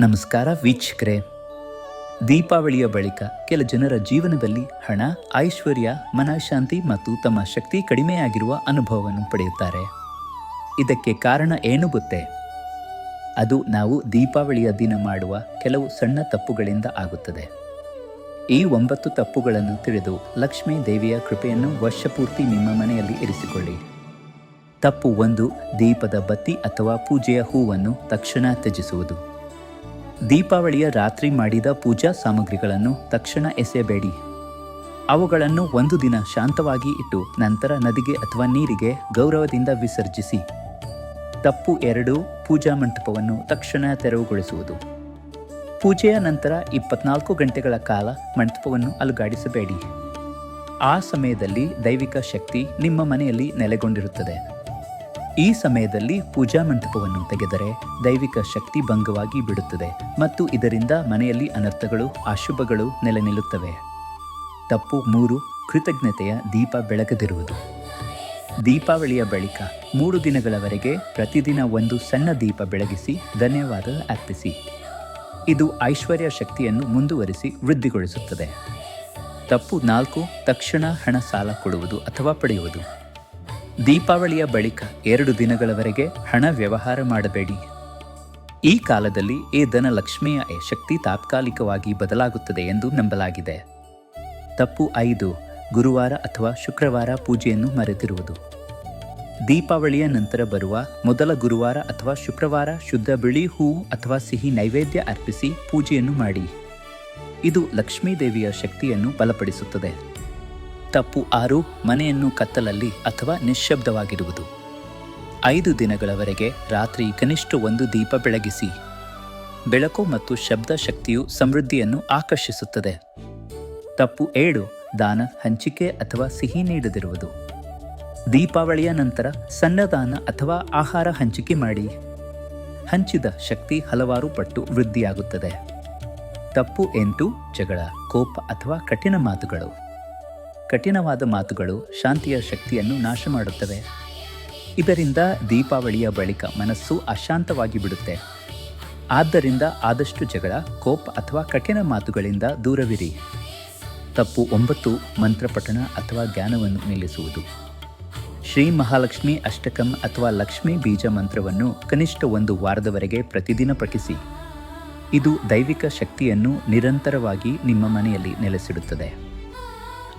ನಮಸ್ಕಾರ ವೀಕ್ಷಕರೇ. ದೀಪಾವಳಿಯ ಬಳಿಕ ಕೆಲ ಜನರ ಜೀವನದಲ್ಲಿ ಹಣ, ಐಶ್ವರ್ಯ, ಮನಃಶಾಂತಿ ಮತ್ತು ತಮ್ಮ ಶಕ್ತಿ ಕಡಿಮೆಯಾಗಿರುವ ಅನುಭವವನ್ನು ಪಡೆಯುತ್ತಾರೆ. ಇದಕ್ಕೆ ಕಾರಣ ಏನು ಗೊತ್ತೇ? ಅದು ನಾವು ದೀಪಾವಳಿಯ ದಿನ ಮಾಡುವ ಕೆಲವು ಸಣ್ಣ ತಪ್ಪುಗಳಿಂದ ಆಗುತ್ತದೆ. ಈ ಒಂಬತ್ತು ತಪ್ಪುಗಳನ್ನು ತಿಳಿದು ಲಕ್ಷ್ಮೀ ದೇವಿಯ ಕೃಪೆಯನ್ನು ವರ್ಷಪೂರ್ತಿ ನಿಮ್ಮ ಮನೆಯಲ್ಲಿ ಇರಿಸಿಕೊಳ್ಳಿ. ತಪ್ಪು ಒಂದು ದೀಪದ ಬತ್ತಿ ಅಥವಾ ಪೂಜೆಯ ಹೂವನ್ನು ತಕ್ಷಣ ತ್ಯಜಿಸುವುದು. ದೀಪಾವಳಿಯ ರಾತ್ರಿ ಮಾಡಿದ ಪೂಜಾ ಸಾಮಗ್ರಿಗಳನ್ನು ತಕ್ಷಣ ಎಸೆಯಬೇಡಿ. ಅವುಗಳನ್ನು ಒಂದು ದಿನ ಶಾಂತವಾಗಿ ಇಟ್ಟು ನಂತರ ನದಿಗೆ ಅಥವಾ ನೀರಿಗೆ ಗೌರವದಿಂದ ವಿಸರ್ಜಿಸಿ. ತಪ್ಪು ಎರಡು ಪೂಜಾ ಮಂಟಪವನ್ನು ತಕ್ಷಣ ತೆರವುಗೊಳಿಸುವುದು. ಪೂಜೆಯ ನಂತರ ಇಪ್ಪತ್ನಾಲ್ಕು ಗಂಟೆಗಳ ಕಾಲ ಮಂಟಪವನ್ನು ಅಲುಗಾಡಿಸಬೇಡಿ. ಆ ಸಮಯದಲ್ಲಿ ದೈವಿಕ ಶಕ್ತಿ ನಿಮ್ಮ ಮನೆಯಲ್ಲಿ ನೆಲೆಗೊಂಡಿರುತ್ತದೆ. ಈ ಸಮಯದಲ್ಲಿ ಪೂಜಾ ಮಂಟಪವನ್ನು ತೆಗೆದರೆ ದೈವಿಕ ಶಕ್ತಿ ಭಂಗವಾಗಿ ಬಿಡುತ್ತದೆ ಮತ್ತು ಇದರಿಂದ ಮನೆಯಲ್ಲಿ ಅನರ್ಥಗಳು, ಅಶುಭಗಳು ನೆಲೆ ನಿಲ್ಲುತ್ತವೆ ತಪ್ಪು ಮೂರು, ಕೃತಜ್ಞತೆಯ ದೀಪ ಬೆಳಗದಿರುವುದು. ದೀಪಾವಳಿಯ ಬಳಿಕ ಮೂರು ದಿನಗಳವರೆಗೆ ಪ್ರತಿದಿನ ಒಂದು ಸಣ್ಣ ದೀಪ ಬೆಳಗಿಸಿ ಧನ್ಯವಾದ ಅರ್ಪಿಸಿ. ಇದು ಐಶ್ವರ್ಯ ಶಕ್ತಿಯನ್ನು ಮುಂದುವರಿಸಿ ವೃದ್ಧಿಗೊಳಿಸುತ್ತದೆ. ತಪ್ಪು ನಾಲ್ಕು, ತಕ್ಷಣ ಹಣ ಸಾಲ ಕೊಡುವುದು ಅಥವಾ ಪಡೆಯುವುದು. ದೀಪಾವಳಿಯ ಬಳಿಕ ಎರಡು ದಿನಗಳವರೆಗೆ ಹಣ ವ್ಯವಹಾರ ಮಾಡಬೇಡಿ. ಈ ಕಾಲದಲ್ಲಿ ಈ ಧನಲಕ್ಷ್ಮಿಯ ಶಕ್ತಿ ತಾತ್ಕಾಲಿಕವಾಗಿ ಬದಲಾಗುತ್ತದೆ ಎಂದು ನಂಬಲಾಗಿದೆ. ತಪ್ಪು ಐದು, ಗುರುವಾರ ಅಥವಾ ಶುಕ್ರವಾರ ಪೂಜೆಯನ್ನು ಮರೆತಿರುವುದು. ದೀಪಾವಳಿಯ ನಂತರ ಬರುವ ಮೊದಲ ಗುರುವಾರ ಅಥವಾ ಶುಕ್ರವಾರ ಶುದ್ಧ ಬಿಳಿ ಹೂವು ಅಥವಾ ಸಿಹಿ ನೈವೇದ್ಯ ಅರ್ಪಿಸಿ ಪೂಜೆಯನ್ನು ಮಾಡಿ. ಇದು ಲಕ್ಷ್ಮೀದೇವಿಯ ಶಕ್ತಿಯನ್ನು ಬಲಪಡಿಸುತ್ತದೆ. ತಪ್ಪು ಆರು ಮನೆಯನ್ನು ಕತ್ತಲಲ್ಲಿ ಅಥವಾ ನಿಶ್ಶಬ್ದವಾಗಿರುವುದು ಐದು ದಿನಗಳವರೆಗೆ ರಾತ್ರಿ ಕನಿಷ್ಠ ಒಂದು ದೀಪ ಬೆಳಗಿಸಿ, ಬೆಳಕು ಮತ್ತು ಶಬ್ದ ಶಕ್ತಿಯು ಸಮೃದ್ಧಿಯನ್ನು ಆಕರ್ಷಿಸುತ್ತದೆ. ತಪ್ಪು ಏಳು ದಾನ ಹಂಚಿಕೆ ಅಥವಾ ಸಿಹಿ ನೀಡದಿರುವುದು. ದೀಪಾವಳಿಯ ನಂತರ ಸಣ್ಣದಾನ ಅಥವಾ ಆಹಾರ ಹಂಚಿಕೆ ಮಾಡಿ. ಹಂಚಿದ ಶಕ್ತಿ ಹಲವಾರು ಪಟ್ಟು ವೃದ್ಧಿಯಾಗುತ್ತದೆ. ತಪ್ಪು ಎಂಟು ಜಗಳ, ಕೋಪ ಅಥವಾ ಕಠಿಣ ಮಾತುಗಳು. ಕಠಿಣವಾದ ಮಾತುಗಳು ಶಾಂತಿಯ ಶಕ್ತಿಯನ್ನು ನಾಶ ಮಾಡುತ್ತವೆ. ಇದರಿಂದ ದೀಪಾವಳಿಯ ಬಳಿಕ ಮನಸ್ಸು ಅಶಾಂತವಾಗಿ ಬಿಡುತ್ತೆ. ಆದ್ದರಿಂದ ಆದಷ್ಟು ಜಗಳ, ಕೋಪ ಅಥವಾ ಕಠಿಣ ಮಾತುಗಳಿಂದ ದೂರವಿರಿ. ತಪ್ಪು ಒಂಬತ್ತು, ಮಂತ್ರಪಠಣ ಅಥವಾ ಜ್ಞಾನವನ್ನು ನಿಲ್ಲಿಸುವುದು. ಶ್ರೀ ಮಹಾಲಕ್ಷ್ಮಿ ಅಷ್ಟಕಂ ಅಥವಾ ಲಕ್ಷ್ಮೀ ಬೀಜ ಮಂತ್ರವನ್ನು ಕನಿಷ್ಠ ಒಂದು ವಾರದವರೆಗೆ ಪ್ರತಿದಿನ ಪಠಿಸಿ ಇದು ದೈವಿಕ ಶಕ್ತಿಯನ್ನು ನಿರಂತರವಾಗಿ ನಿಮ್ಮ ಮನೆಯಲ್ಲಿ ನೆಲೆಸಿಡುತ್ತದೆ.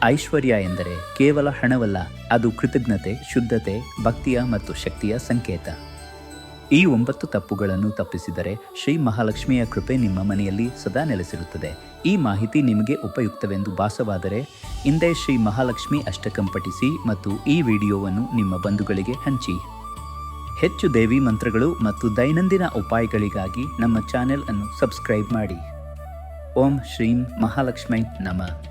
ಐಶ್ವರ್ಯ ಎಂದರೆ ಕೇವಲ ಹಣವಲ್ಲ, ಅದು ಕೃತಜ್ಞತೆ, ಶುದ್ಧತೆ, ಭಕ್ತಿಯ ಮತ್ತು ಶಕ್ತಿಯ ಸಂಕೇತ. ಈ ಒಂಬತ್ತು ತಪ್ಪುಗಳನ್ನು ತಪ್ಪಿಸಿದರೆ ಶ್ರೀ ಮಹಾಲಕ್ಷ್ಮಿಯ ಕೃಪೆ ನಿಮ್ಮ ಮನೆಯಲ್ಲಿ ಸದಾ ನೆಲೆಸಿರುತ್ತದೆ. ಈ ಮಾಹಿತಿ ನಿಮಗೆ ಉಪಯುಕ್ತವೆಂದು ಭಾಸವಾದರೆ, ಹಿಂದೆ ಶ್ರೀ ಮಹಾಲಕ್ಷ್ಮಿ ಅಷ್ಟಕಂ ಪಠಿಸಿ ಮತ್ತು ಈ ವಿಡಿಯೋವನ್ನು ನಿಮ್ಮ ಬಂಧುಗಳಿಗೆ ಹಂಚಿ. ಹೆಚ್ಚು ದೇವಿ ಮಂತ್ರಗಳು ಮತ್ತು ದೈನಂದಿನ ಉಪಾಯಗಳಿಗಾಗಿ ನಮ್ಮ ಚಾನೆಲ್ ಅನ್ನು ಸಬ್ಸ್ಕ್ರೈಬ್ ಮಾಡಿ. ಓಂ ಶ್ರೀಂ ಮಹಾಲಕ್ಷ್ಮೈ ನಮಃ.